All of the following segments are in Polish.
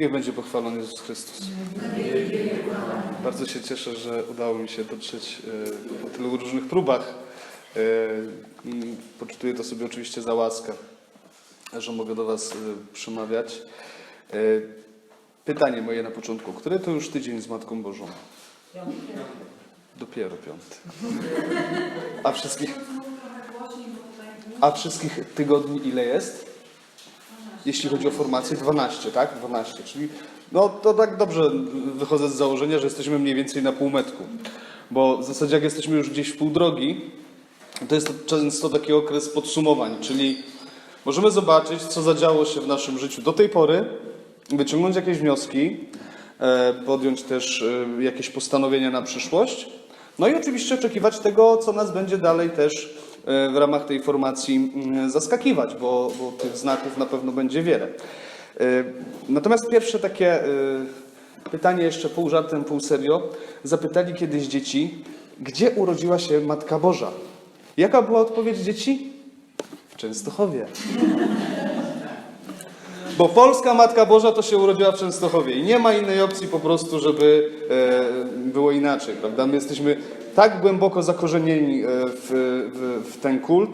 Niech będzie pochwalony Jezus Chrystus. Bardzo się cieszę, że udało mi się dotrzeć e, po tylu różnych próbach e, i poczytuję to sobie oczywiście za łaskę, że mogę do Was e, przemawiać. Pytanie moje na początku. Który to już tydzień z Matką Bożą? Dopiero piąty. A wszystkich, a wszystkich tygodni ile jest? Jeśli chodzi o formację, 12, tak? 12, czyli no to tak dobrze wychodzę z założenia, że jesteśmy mniej więcej na półmetku. Bo w zasadzie jak jesteśmy już gdzieś w pół drogi, to jest to często taki okres podsumowań, czyli możemy zobaczyć, co zadziało się w naszym życiu do tej pory, wyciągnąć jakieś wnioski, e, podjąć też e, jakieś postanowienia na przyszłość, no i oczywiście oczekiwać tego, co nas będzie dalej też w ramach tej formacji mm, zaskakiwać, bo, bo tych znaków na pewno będzie wiele. E, Natomiast pierwsze takie e, pytanie, jeszcze pół żartem, pół serio. Zapytali kiedyś dzieci, gdzie urodziła się Matka Boża? Jaka była odpowiedź dzieci? W Częstochowie. Bo polska Matka Boża to się urodziła w Częstochowie i nie ma innej opcji po prostu, żeby e, było inaczej, prawda? My jesteśmy tak głęboko zakorzenieni e, w, w, w ten kult,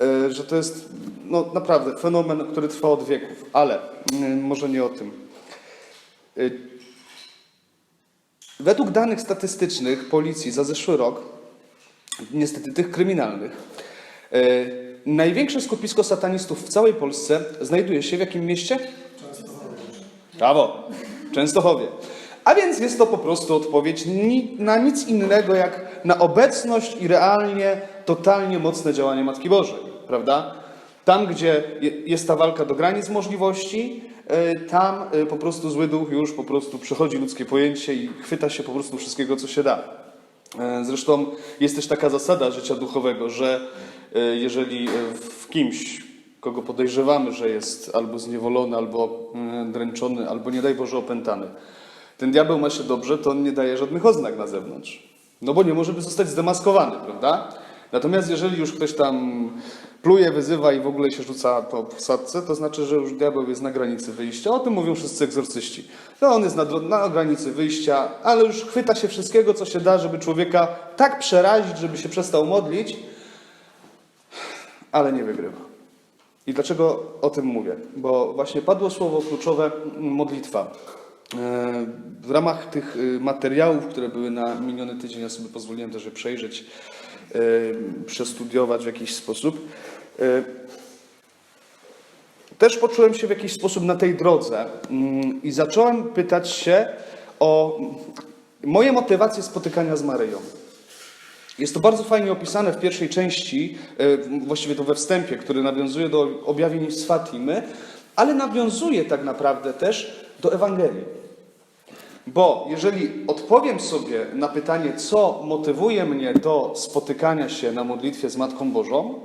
e, że to jest no, naprawdę fenomen, który trwa od wieków, ale mm, może nie o tym. E, Według danych statystycznych policji za zeszły rok, niestety tych kryminalnych, największe skupisko satanistów w całej Polsce znajduje się w jakim mieście? Brawo, Częstochowie. A więc jest to po prostu odpowiedź na nic innego jak na obecność i realnie, totalnie mocne działanie Matki Bożej, prawda? Tam, gdzie je- jest ta walka do granic możliwości, y, tam y, po prostu zły duch już po prostu przechodzi ludzkie pojęcie i chwyta się po prostu wszystkiego, co się da. E, Zresztą jest też taka zasada życia duchowego, że e, jeżeli e, w kimś, kogo podejrzewamy, że jest albo zniewolony, albo mm, dręczony, albo nie daj Boże opętany, ten diabeł ma się dobrze, to on nie daje żadnych oznak na zewnątrz. No bo nie może by zostać zdemaskowany, prawda? Natomiast jeżeli już ktoś tam pluje, wyzywa i w ogóle się rzuca po posadce, to znaczy, że już diabeł jest na granicy wyjścia. O tym mówią wszyscy egzorcyści. No on jest na, na granicy wyjścia, ale już chwyta się wszystkiego, co się da, żeby człowieka tak przerazić, żeby się przestał modlić, ale nie wygrywa. I dlaczego o tym mówię? Bo właśnie padło słowo kluczowe modlitwa. E, W ramach tych y, materiałów, które były na miniony tydzień, ja sobie pozwoliłem też je przejrzeć, przestudiować w jakiś sposób. E, Też poczułem się w jakiś sposób na tej drodze mm, i zacząłem pytać się o moje motywacje spotykania z Maryją. Jest to bardzo fajnie opisane w pierwszej części, e, właściwie to we wstępie, który nawiązuje do objawień z Fatimy, ale nawiązuje tak naprawdę też do Ewangelii. Bo jeżeli odpowiem sobie na pytanie, co motywuje mnie do spotykania się na modlitwie z Matką Bożą,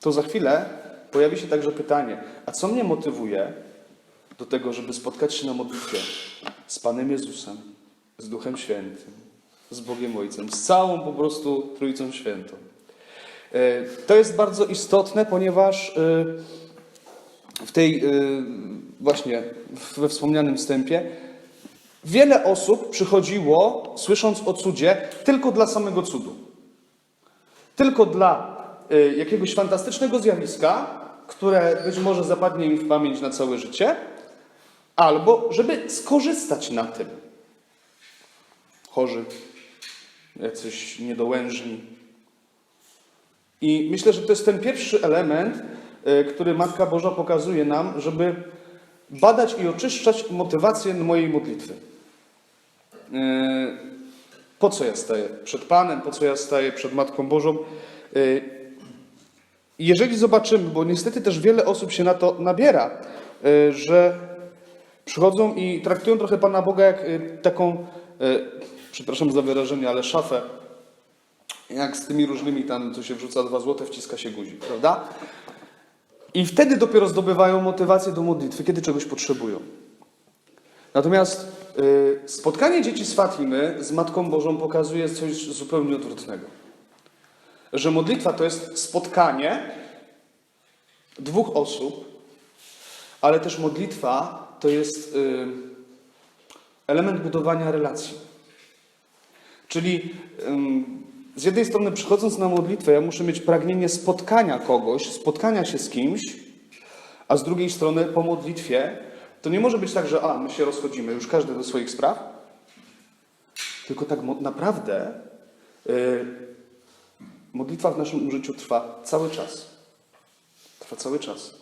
to za chwilę pojawi się także pytanie, a co mnie motywuje do tego, żeby spotkać się na modlitwie z Panem Jezusem, z Duchem Świętym, z Bogiem Ojcem, z całą po prostu Trójcą Świętą. E, To jest bardzo istotne, ponieważ e, w tej e, właśnie we wspomnianym wstępie wiele osób przychodziło, słysząc o cudzie, tylko dla samego cudu. Tylko dla y, jakiegoś fantastycznego zjawiska, które być może zapadnie im w pamięć na całe życie, albo żeby skorzystać na tym. Chorzy, jacyś niedołężni. I myślę, że to jest ten pierwszy element, y, który Matka Boża pokazuje nam, żeby badać i oczyszczać motywację mojej modlitwy. Y, Po co ja staję przed Panem, po co ja staję przed Matką Bożą? Y, Jeżeli zobaczymy, bo niestety też wiele osób się na to nabiera, y, że przychodzą i traktują trochę Pana Boga jak taką, przepraszam za wyrażenie, ale szafę, jak z tymi różnymi tam, co się wrzuca dwa złote, wciska się guzik, prawda? I wtedy dopiero zdobywają motywację do modlitwy, kiedy czegoś potrzebują. Natomiast y, spotkanie dzieci z Fatimy z Matką Bożą pokazuje coś zupełnie odwrotnego. że modlitwa to jest spotkanie dwóch osób, ale też modlitwa to jest y, element budowania relacji. Czyli ym, z jednej strony przychodząc na modlitwę, ja muszę mieć pragnienie spotkania kogoś, spotkania się z kimś, a z drugiej strony po modlitwie to nie może być tak, że a, my się rozchodzimy, już każdy do swoich spraw, tylko tak naprawdę y, modlitwa w naszym życiu trwa cały czas. Trwa cały czas.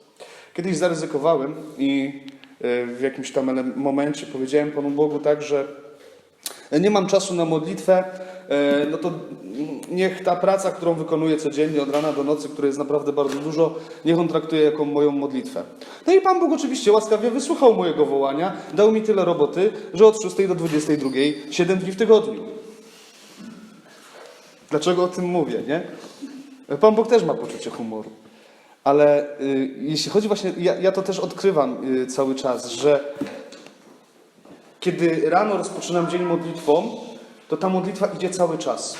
Kiedyś zaryzykowałem i y, w jakimś tam momencie powiedziałem Panu Bogu tak, że nie mam czasu na modlitwę, e, no to niech ta praca, którą wykonuję codziennie od rana do nocy, której jest naprawdę bardzo dużo, niech on traktuje jako moją modlitwę. No i Pan Bóg oczywiście łaskawie wysłuchał mojego wołania, dał mi tyle roboty, że od 6 do 22, 7 dni w tygodniu. Dlaczego o tym mówię, nie? Pan Bóg też ma poczucie humoru. Ale y, jeśli chodzi właśnie, ja, ja to też odkrywam y, cały czas, że kiedy rano rozpoczynam dzień modlitwą, to ta modlitwa idzie cały czas.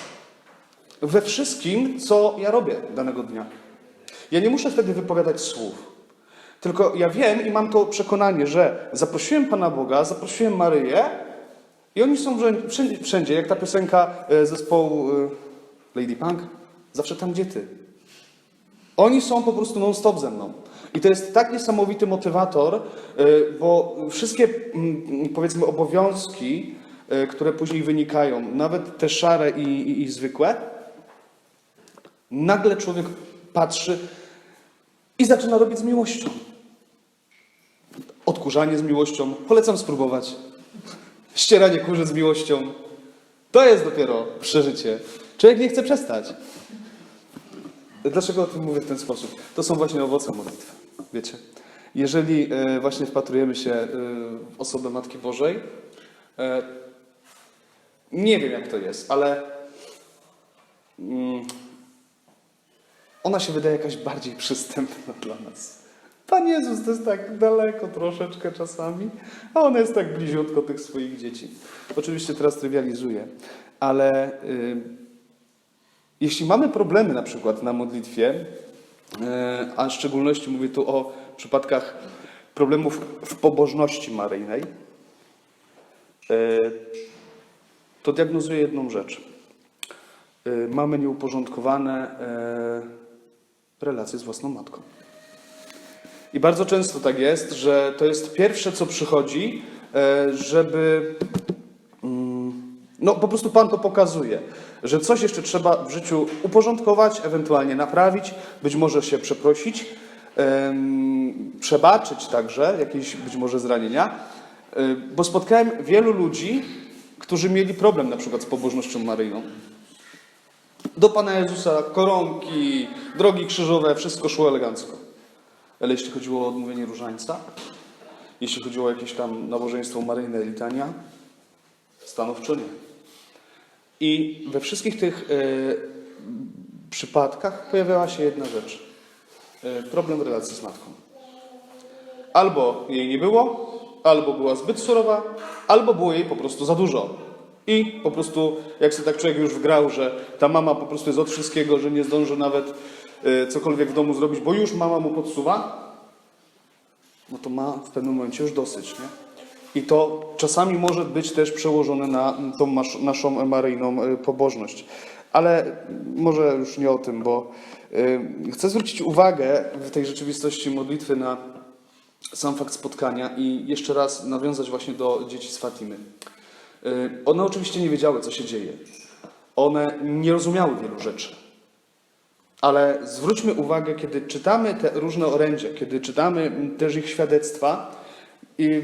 We wszystkim, co ja robię danego dnia. Ja nie muszę wtedy wypowiadać słów. Tylko ja wiem i mam to przekonanie, że zaprosiłem Pana Boga, zaprosiłem Maryję i oni są wszędzie- wszędzie, jak ta piosenka e, zespołu e, Lady Punk, zawsze tam, gdzie Ty. Oni są po prostu non-stop ze mną. I to jest tak niesamowity motywator, y, bo wszystkie, mm, powiedzmy, obowiązki, y, które później wynikają, nawet te szare i, i, i zwykłe, nagle człowiek patrzy i zaczyna robić z miłością. Odkurzanie z miłością, polecam spróbować. Ścieranie kurzy z miłością. To jest dopiero przeżycie. Człowiek nie chce przestać. Dlaczego o tym mówię w ten sposób? To są właśnie owoce modlitwy. Wiecie, jeżeli e, właśnie wpatrujemy się e, w osobę Matki Bożej, e, nie wiem jak to jest, ale mm, ona się wydaje jakaś bardziej przystępna dla nas. Pan Jezus to jest tak daleko troszeczkę czasami, a ona jest tak bliziutko tych swoich dzieci. Oczywiście teraz trywializuję, ale y, jeśli mamy problemy na przykład na modlitwie, e, a w szczególności mówię tu o przypadkach problemów w pobożności maryjnej, e, to diagnozuję jedną rzecz. E, Mamy nieuporządkowane relacje z własną matką. I bardzo często tak jest, że to jest pierwsze, co przychodzi, żeby no po prostu Pan to pokazuje, że coś jeszcze trzeba w życiu uporządkować, ewentualnie naprawić, być może się przeprosić, przebaczyć także jakieś być może zranienia, Y, bo spotkałem wielu ludzi, którzy mieli problem na przykład z pobożnością maryjną. Do Pana Jezusa koronki, drogi krzyżowe, wszystko szło elegancko. Ale jeśli chodziło o odmówienie różańca, jeśli chodziło o jakieś tam nabożeństwo maryjne, litania, stanowczo nie. I we wszystkich tych e, przypadkach pojawiała się jedna rzecz. E, problem relacji z matką. Albo jej nie było, albo była zbyt surowa, albo było jej po prostu za dużo. I po prostu, jak sobie tak człowiek już wgrał, że ta mama po prostu jest od wszystkiego, że nie zdąży nawet e, cokolwiek w domu zrobić, bo już mama mu podsuwa, no to ma w pewnym momencie już dosyć, nie? I to czasami może być też przełożone na tą naszą maryjną y, pobożność. Ale może już nie o tym, bo y, chcę zwrócić uwagę w tej rzeczywistości modlitwy na sam fakt spotkania i jeszcze raz nawiązać właśnie do dzieci z Fatimy. Y, One oczywiście nie wiedziały, co się dzieje. One nie rozumiały wielu rzeczy. Ale zwróćmy uwagę, kiedy czytamy te różne orędzia, kiedy czytamy też ich świadectwa, i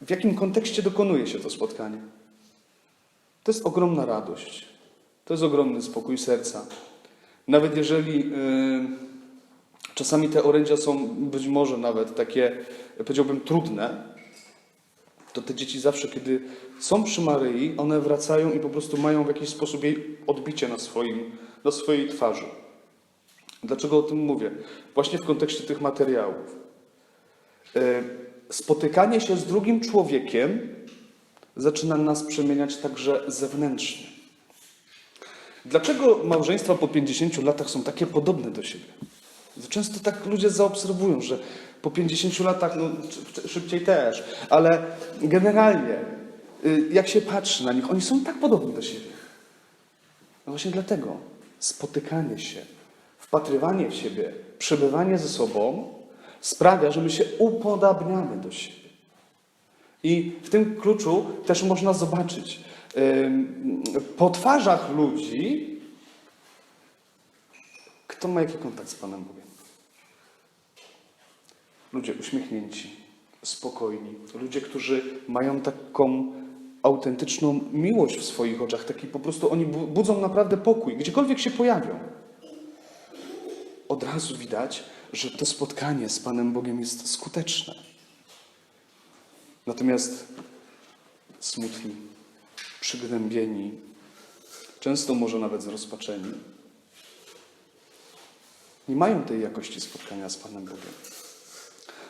w, jakim kontekście dokonuje się to spotkanie. To jest ogromna radość. To jest ogromny spokój serca. Nawet jeżeli y, czasami te orędzia są być może nawet takie, powiedziałbym, trudne, to te dzieci zawsze, kiedy są przy Maryi, one wracają i po prostu mają w jakiś sposób jej odbicie na, swoim, na swojej twarzy. Dlaczego o tym mówię? Właśnie w kontekście tych materiałów. E, Spotykanie się z drugim człowiekiem zaczyna nas przemieniać także zewnętrznie. Dlaczego małżeństwa po 50 latach są takie podobne do siebie? Często tak ludzie zaobserwują, że po 50 latach, no sz- szybciej też, ale generalnie, y, jak się patrzy na nich, oni są tak podobni do siebie. No właśnie dlatego spotykanie się, wpatrywanie w siebie, przebywanie ze sobą sprawia, że my się upodabniamy do siebie. I w tym kluczu też można zobaczyć po twarzach ludzi, kto ma jaki kontakt z Panem Bogiem. Ludzie uśmiechnięci, spokojni, ludzie, którzy mają taką autentyczną miłość w swoich oczach, taki po prostu oni bu- budzą naprawdę pokój, gdziekolwiek się pojawią. Od razu widać, że to spotkanie z Panem Bogiem jest skuteczne. Natomiast smutni, przygnębieni, często może nawet zrozpaczeni, nie mają tej jakości spotkania z Panem Bogiem.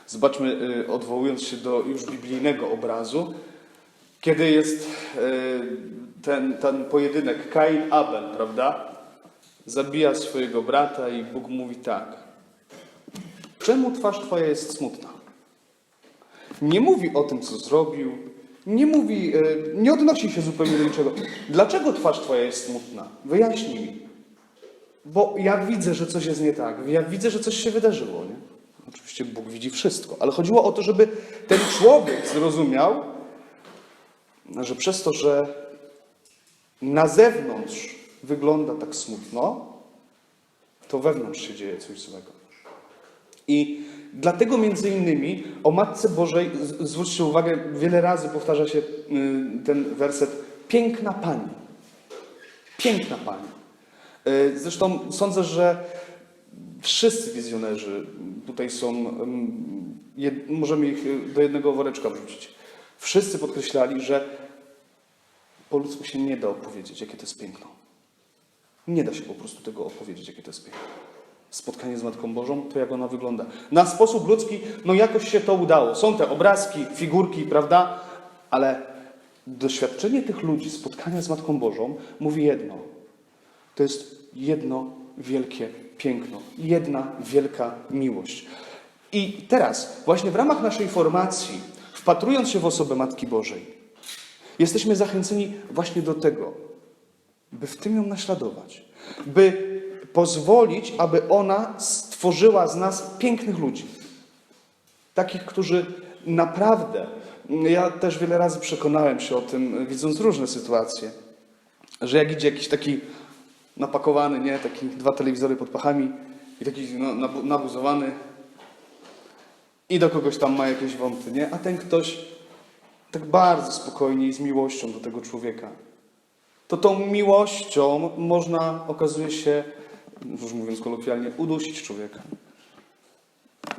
Zobaczmy, y, odwołując się do już biblijnego obrazu, kiedy jest y, ten, ten pojedynek Kain-Abel, prawda? Zabija swojego brata i Bóg mówi tak. Czemu twarz twoja jest smutna? Nie mówi o tym, co zrobił, nie mówi, y, nie odnosi się zupełnie do niczego. Dlaczego twarz twoja jest smutna? Wyjaśnij mi. Bo ja widzę, że coś jest nie tak. Ja widzę, że coś się wydarzyło. Nie? Oczywiście Bóg widzi wszystko, ale chodziło o to, żeby ten człowiek zrozumiał, że przez to, że na zewnątrz wygląda tak smutno, to wewnątrz się dzieje coś złego. I dlatego między innymi o Matce Bożej, zwróćcie uwagę, wiele razy powtarza się y, ten werset piękna Pani. Piękna Pani. Y, Zresztą sądzę, że wszyscy wizjonerzy tutaj są, możemy ich y, do jednego woreczka wrzucić. Wszyscy podkreślali, że po ludzku się nie da opowiedzieć, jakie to jest piękno. Nie da się po prostu tego opowiedzieć, jakie to jest piękno. Spotkanie z Matką Bożą, to jak ona wygląda. Na sposób ludzki, no jakoś się to udało. Są te obrazki, figurki, prawda? Ale doświadczenie tych ludzi, spotkania z Matką Bożą, mówi jedno. To jest jedno wielkie piękno, jedna wielka miłość. I teraz, właśnie w ramach naszej formacji, wpatrując się w osobę Matki Bożej, jesteśmy zachęceni właśnie do tego, by w tym ją naśladować, by pozwolić, aby ona stworzyła z nas pięknych ludzi. Takich, którzy naprawdę, ja też wiele razy przekonałem się o tym, widząc różne sytuacje, że jak idzie jakiś taki napakowany, nie, taki dwa telewizory pod pachami i taki no, nabu- nabuzowany i do kogoś tam ma jakieś wąty, nie, a ten ktoś tak bardzo spokojnie i z miłością do tego człowieka, to tą miłością można, okazuje się, już mówiąc kolokwialnie, udusić człowieka.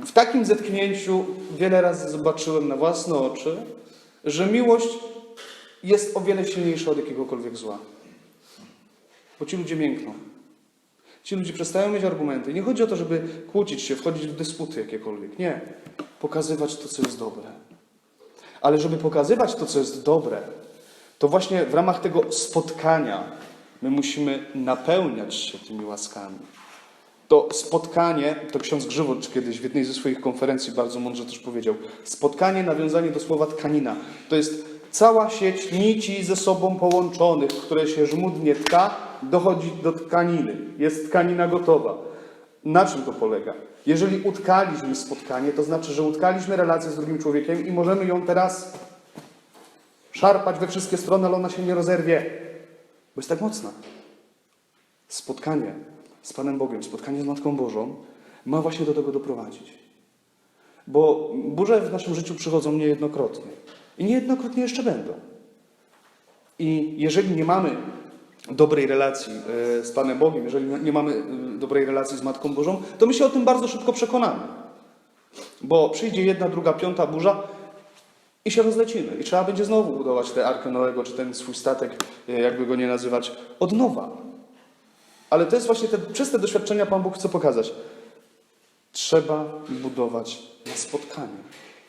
W takim zetknięciu wiele razy zobaczyłem na własne oczy, że miłość jest o wiele silniejsza od jakiegokolwiek zła. Bo ci ludzie miękną. Ci ludzie przestają mieć argumenty. Nie chodzi o to, żeby kłócić się, wchodzić w dysputy jakiekolwiek. Nie. Pokazywać to, co jest dobre. Ale żeby pokazywać to, co jest dobre, to właśnie w ramach tego spotkania my musimy napełniać się tymi łaskami. To spotkanie, to ksiądz Grzywocz kiedyś w jednej ze swoich konferencji bardzo mądrze też powiedział, spotkanie, nawiązanie do słowa tkanina, to jest cała sieć nici ze sobą połączonych, które się żmudnie tka, dochodzi do tkaniny. Jest tkanina gotowa. Na czym to polega? Jeżeli utkaliśmy spotkanie, to znaczy, że utkaliśmy relację z drugim człowiekiem i możemy ją teraz szarpać we wszystkie strony, ale ona się nie rozerwie, bo jest tak mocna. Spotkanie z Panem Bogiem, spotkanie z Matką Bożą ma właśnie do tego doprowadzić. Bo burze w naszym życiu przychodzą niejednokrotnie i niejednokrotnie jeszcze będą. I jeżeli nie mamy dobrej relacji e, z Panem Bogiem, jeżeli nie mamy e, dobrej relacji z Matką Bożą, to my się o tym bardzo szybko przekonamy. Bo przyjdzie jedna, druga, piąta burza i się rozlecimy. I trzeba będzie znowu budować tę Arkę Noego, czy ten swój statek, e, jakby go nie nazywać, od nowa. Ale to jest właśnie te, przez te doświadczenia Pan Bóg chce pokazać. Trzeba budować na spotkaniu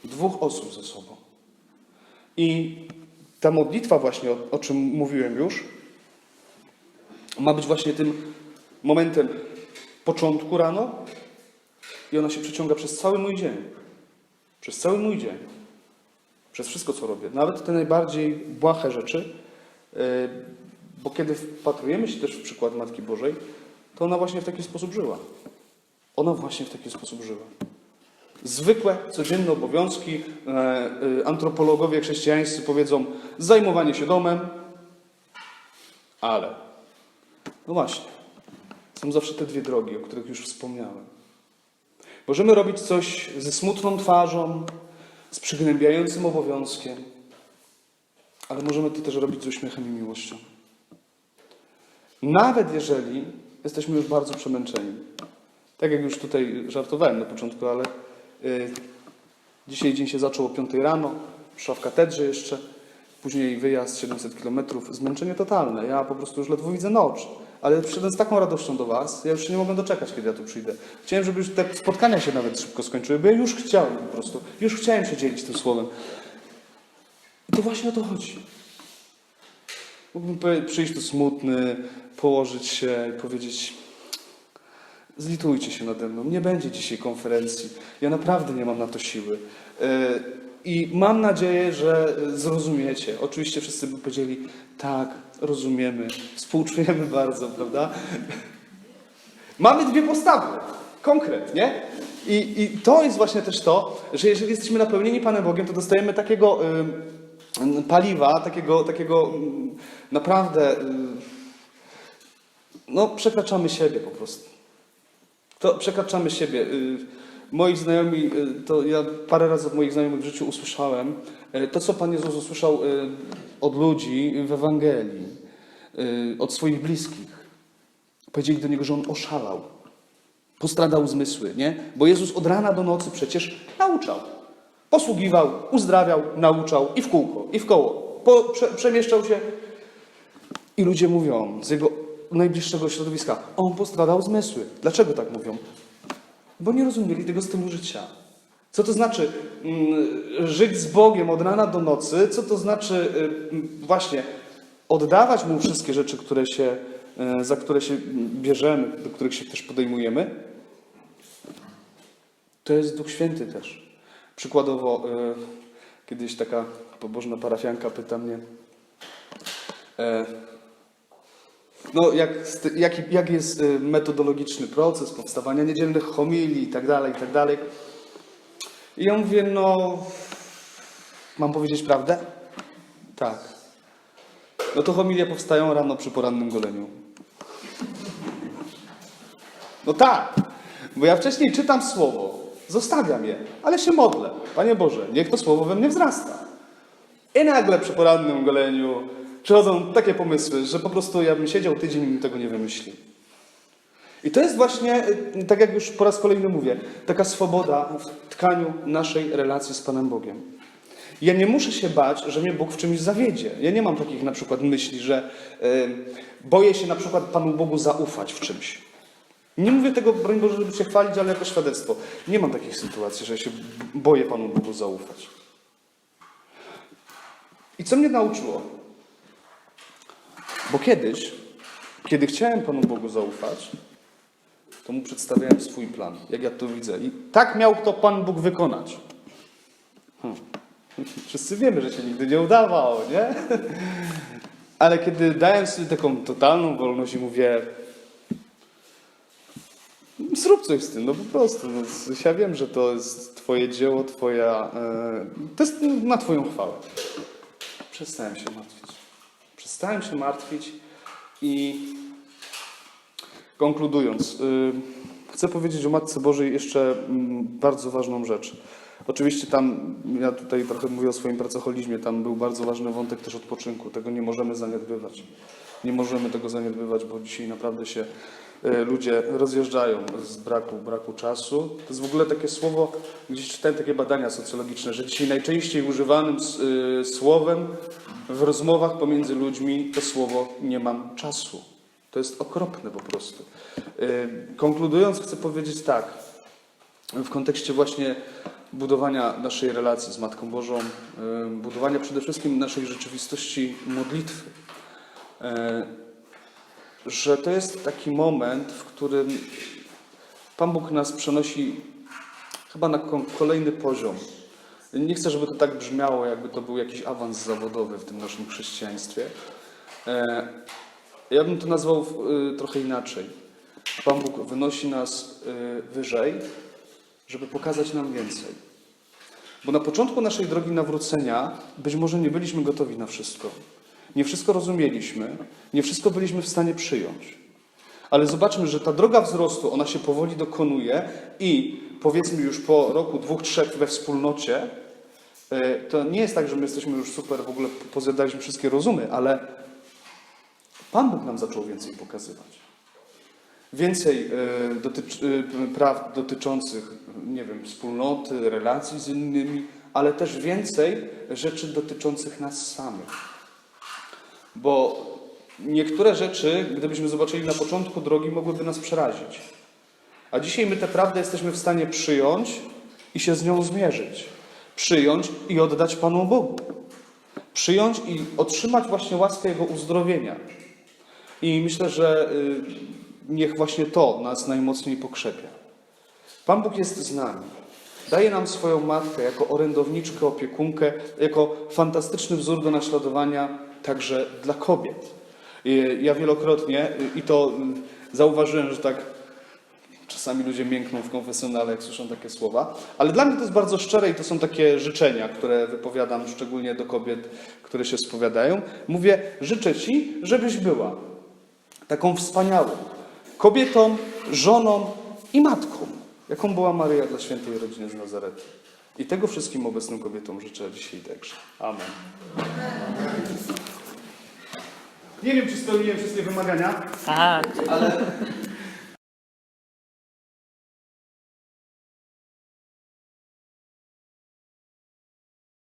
dwóch osób ze sobą. I ta modlitwa właśnie, o, o czym mówiłem już, ma być właśnie tym momentem początku rano i ona się przeciąga przez cały mój dzień. Przez cały mój dzień. Przez wszystko, co robię. Nawet te najbardziej błahe rzeczy. yy, Bo kiedy wpatrujemy się też w przykład Matki Bożej, to ona właśnie w taki sposób żyła. Ona właśnie w taki sposób żyła. Zwykłe, codzienne obowiązki. e, e, Antropologowie chrześcijańscy powiedzą zajmowanie się domem, ale. No właśnie. Są zawsze te dwie drogi, o których już wspomniałem. Możemy robić coś ze smutną twarzą, z przygnębiającym obowiązkiem, ale możemy to też robić z uśmiechem i miłością. Nawet jeżeli jesteśmy już bardzo przemęczeni. Tak jak już tutaj żartowałem na początku, ale y, dzisiaj dzień się zaczął o 5 rano, szła w katedrze jeszcze, później wyjazd 700 km, zmęczenie totalne. Ja po prostu już ledwo widzę noc. Ale przyszedłem z taką radością do Was, ja już się nie mogę doczekać, kiedy ja tu przyjdę. Chciałem, żeby już te spotkania się nawet szybko skończyły, bo ja już chciałem po prostu, już chciałem się dzielić tym słowem. I to właśnie o to chodzi. Mógłbym przyjść tu smutny, położyć się i powiedzieć: Zlitujcie się nade mną, nie będzie dzisiaj konferencji. Ja naprawdę nie mam na to siły. E, I mam nadzieję, że zrozumiecie. Oczywiście wszyscy by powiedzieli: Tak, rozumiemy, współczujemy bardzo, prawda? Mamy dwie postawy, konkretnie. I, I to jest właśnie też to, że jeżeli jesteśmy napełnieni Panem Bogiem, to dostajemy takiego y, paliwa, takiego, takiego mm, naprawdę. Y, no, przekraczamy siebie po prostu. To przekraczamy siebie. Y, Moi znajomi, y, to ja parę razy od moich znajomych w życiu usłyszałem, y, to co Pan Jezus usłyszał y, od ludzi w Ewangelii, od swoich bliskich. Powiedzieli do Niego, że On oszalał, postradał zmysły, nie? Bo Jezus od rana do nocy przecież nauczał. Posługiwał, uzdrawiał, nauczał i w kółko, i w koło. Po, prze, przemieszczał się i ludzie mówią z jego najbliższego środowiska, on postradał zmysły. Dlaczego tak mówią? Bo nie rozumieli tego stylu życia. Co to znaczy mm, żyć z Bogiem od rana do nocy? Co to znaczy y, mm, właśnie oddawać Mu wszystkie rzeczy, które się, y, za które się bierzemy, do których się też podejmujemy? To jest Duch Święty też. Przykładowo, y, kiedyś taka pobożna parafianka pyta mnie, no, jak, jaki, jak jest y, metodologiczny proces powstawania niedzielnych homilii i tak dalej, i tak dalej. I ja mówię, no, mam powiedzieć prawdę? Tak. No to homilie powstają rano przy porannym goleniu. No tak, bo ja wcześniej czytam słowo, zostawiam je, ale się modlę. Panie Boże, niech to słowo we mnie wzrasta. I nagle przy porannym goleniu przychodzą takie pomysły, że po prostu ja bym siedział tydzień i bym tego nie wymyślił. I to jest właśnie, y, tak jak już po raz kolejny mówię, taka swoboda w tkaniu naszej relacji z Panem Bogiem. Ja nie muszę się bać, że mnie Bóg w czymś zawiedzie. Ja nie mam takich na przykład myśli, że y, boję się na przykład Panu Bogu zaufać w czymś. Nie mówię tego, broń Boże, żeby się chwalić, ale jako świadectwo. Nie mam takich sytuacji, że się boję Panu Bogu zaufać. I co mnie nauczyło? Bo kiedyś, kiedy chciałem Panu Bogu zaufać, to Mu przedstawiałem swój plan, jak ja to widzę. I tak miał to Pan Bóg wykonać. Hmm. Wszyscy wiemy, że się nigdy nie udawało, nie? Ale kiedy dałem sobie taką totalną wolność i mówię, zrób coś z tym, no po prostu. No, ja wiem, że to jest Twoje dzieło, Twoja. E, to jest na Twoją chwałę. Przestałem się martwić. Przestałem się martwić i konkludując, y, chcę powiedzieć o Matce Bożej jeszcze mm, bardzo ważną rzecz. Oczywiście tam, ja tutaj trochę mówię o swoim pracoholizmie, tam był bardzo ważny wątek też odpoczynku. Tego nie możemy zaniedbywać. Nie możemy tego zaniedbywać, bo dzisiaj naprawdę się ludzie rozjeżdżają z braku, braku czasu. To jest w ogóle takie słowo, gdzieś czytałem takie badania socjologiczne, że dzisiaj najczęściej używanym y, słowem w rozmowach pomiędzy ludźmi to słowo nie mam czasu. To jest okropne po prostu. Y, Konkludując, chcę powiedzieć tak. W kontekście właśnie budowania naszej relacji z Matką Bożą, budowania przede wszystkim naszej rzeczywistości modlitwy. Że to jest taki moment, w którym Pan Bóg nas przenosi chyba na ko- kolejny poziom. Nie chcę, żeby to tak brzmiało, jakby to był jakiś awans zawodowy w tym naszym chrześcijaństwie. E, Ja bym to nazwał y, trochę inaczej. Pan Bóg wynosi nas y, wyżej, żeby pokazać nam więcej. Bo na początku naszej drogi nawrócenia być może nie byliśmy gotowi na wszystko. Nie wszystko rozumieliśmy, nie wszystko byliśmy w stanie przyjąć. Ale zobaczmy, że ta droga wzrostu, ona się powoli dokonuje i powiedzmy już po roku, dwóch, trzech we wspólnocie, y, to nie jest tak, że my jesteśmy już super, w ogóle pozjadaliśmy wszystkie rozumy, ale Pan Bóg nam zaczął więcej pokazywać. Więcej y, dotycz, y, praw dotyczących, nie wiem, wspólnoty, relacji z innymi, ale też więcej rzeczy dotyczących nas samych. Bo niektóre rzeczy, gdybyśmy zobaczyli na początku drogi, mogłyby nas przerazić. A dzisiaj my tę prawdę jesteśmy w stanie przyjąć i się z nią zmierzyć. Przyjąć i oddać Panu Bogu. Przyjąć i otrzymać właśnie łaskę Jego uzdrowienia. I myślę, że y, niech właśnie to nas najmocniej pokrzepia. Pan Bóg jest z nami. Daje nam swoją matkę jako orędowniczkę, opiekunkę, jako fantastyczny wzór do naśladowania także dla kobiet. Ja wielokrotnie, i to y, zauważyłem, że tak czasami ludzie miękną w konfesjonale, jak słyszą takie słowa, ale dla mnie to jest bardzo szczere i to są takie życzenia, które wypowiadam szczególnie do kobiet, które się spowiadają. Mówię, życzę Ci, żebyś była taką wspaniałą kobietą, żoną i matką, jaką była Maryja dla świętej rodziny z Nazaretu. I tego wszystkim obecnym kobietom życzę dzisiaj także. Amen. Nie wiem, czy spełniłem wszystkie wymagania, Tak. ale